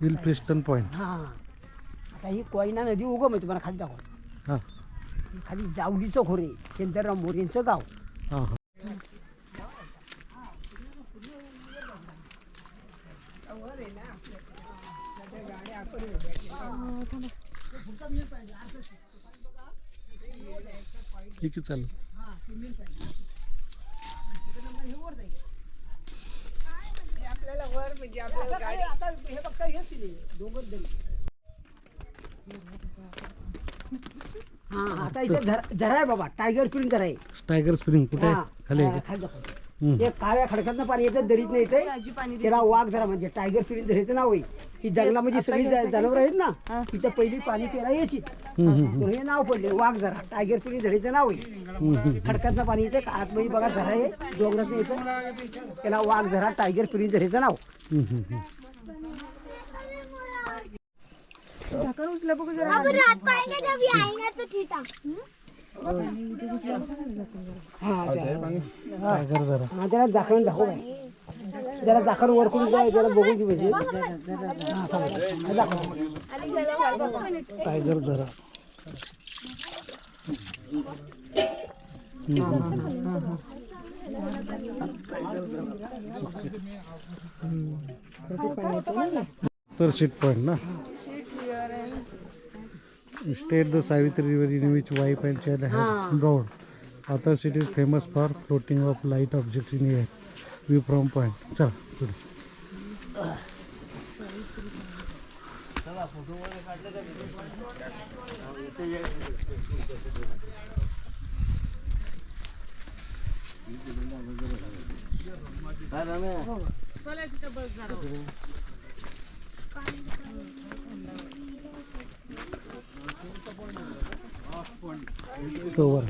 Hill प्रिस्टन point हा. आता ही कोयना नदी उगम आहे तुम्हाला खाली दाखव हां. खाली जावडीचं खोरे चंद्रराव मोरेंचं गाव. हां हां. ठीक आहे चालेल. आता हे हेच डोंगर. हा आता इथे झरा आहे बाबा टायगर झरा आहे टायगर स्प्रिंग कुठे आहे? हा, खाली आहे का? खाली दाखव. एक काळ्या खडकातनं पाणी येतं दरीत नाही येते त्याला वाघ जरा म्हणजे टायगर पिरिन धरायचं नाव आहे ही जंगलामध्ये सगळी जनावर आहेत ना तिथं पहिली पाणी प्यायला यायची हे नाव पडले वाघ जरा. टायगर पिरिन धरायचं नाव आहे. खडकातनं पाणी येते आतमध्ये बघा झरा आहे डोंगरात येतं त्याला वाघ जरा टायगर पिरिन धरायचं नाव है हा टायगर जरा हा, त्याला झाकण दाखव बाई. जरा झाकण वर करून जाय जरा बघून दे पाहिजे दाखव. टायगर जरा तर सीट पॉईंट ना state the Savitri river in which wife and child have broad other sit is famous for floating of light object in air view from point चला पुढे तो वर.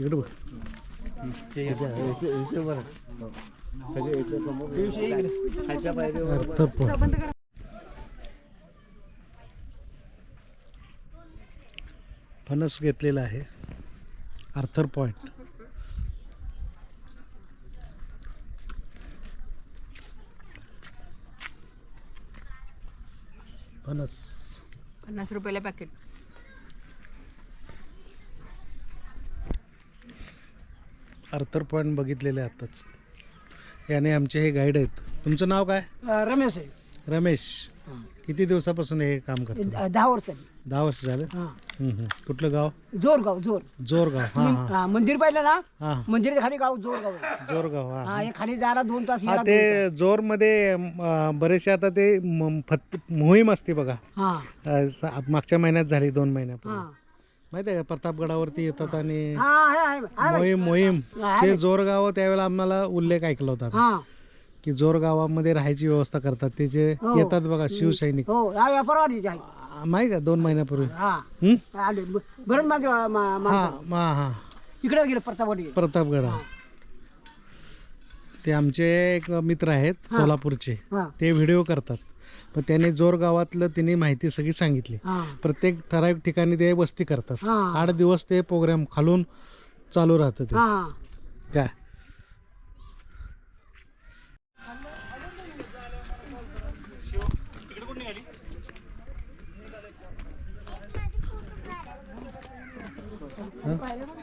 इकडे बघ. फणस घेतलेला आहे. Arthur point. फणस. पन्नास रुपयाला पॅकेट आर्थर पॉइंट बघितलेले आताच. याने आमचे हे गाईड आहेत. तुमचं नाव काय? रमेश आहे. रमेश. किती दिवसापासून हे काम करतो? द- दहा वर्ष दहा वर्ष झालं? हा. हम्म, हम्म. कुठलं गाव? जोरगाव जोर. जोरगाव. हां हां. हा, मंदिर पाहिलं ना? हां. मंदिराच्या खाली गाव जोरगाव आहे. जोरगाव हां. हा हे खाली जायला दोन तास हा ते जोरमध्ये अं, बरेचसे आता ते म- फत मोहीम असते बघा. तास. हा. अं, स- मागच्या महिन्यात झाली दोन महिन्यापूर्वी. हा. माहिती आहे का? प्रतापगडावरती येतात आणि हा आहे, आहे, आहे. मोहीम मोहीम. ते जोरगाव त्यावेळेला आम्हाला उल्लेख ऐकला होता. हा. की जोरगावामध्ये राहायची व्यवस्था करतात. ते जे हो. येतात बघा शिवसैनिक. हो हा या परवानीची आहे आ, माहिती का? दोन महिन्यापूर्वी. हा. हं? आले ब- बरं माझे मा- मा- हा मा हा. इकडे गेलं प्रतापवाडी प्रतापगडा. ते आमचे एक मित्र आहेत सोलापूरचे. हा. ते व्हिडिओ करतात. पण त्याने जोर गावातलं तिने माहिती सगळी सांगितली. हा. प्रत्येक ठराविक ठिकाणी ते वस्ती करतात. हा. आठ दिवस ते प्रोग्राम खालून चालू राहतं ते. हा. काय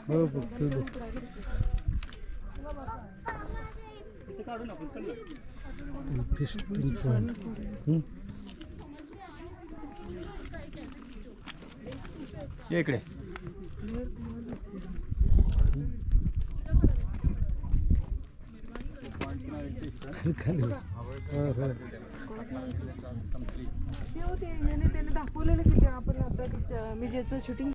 हो? बघतो पॉईंट इकडे. दाखवलेलं की आपण आता मी ज्याचं शूटिंग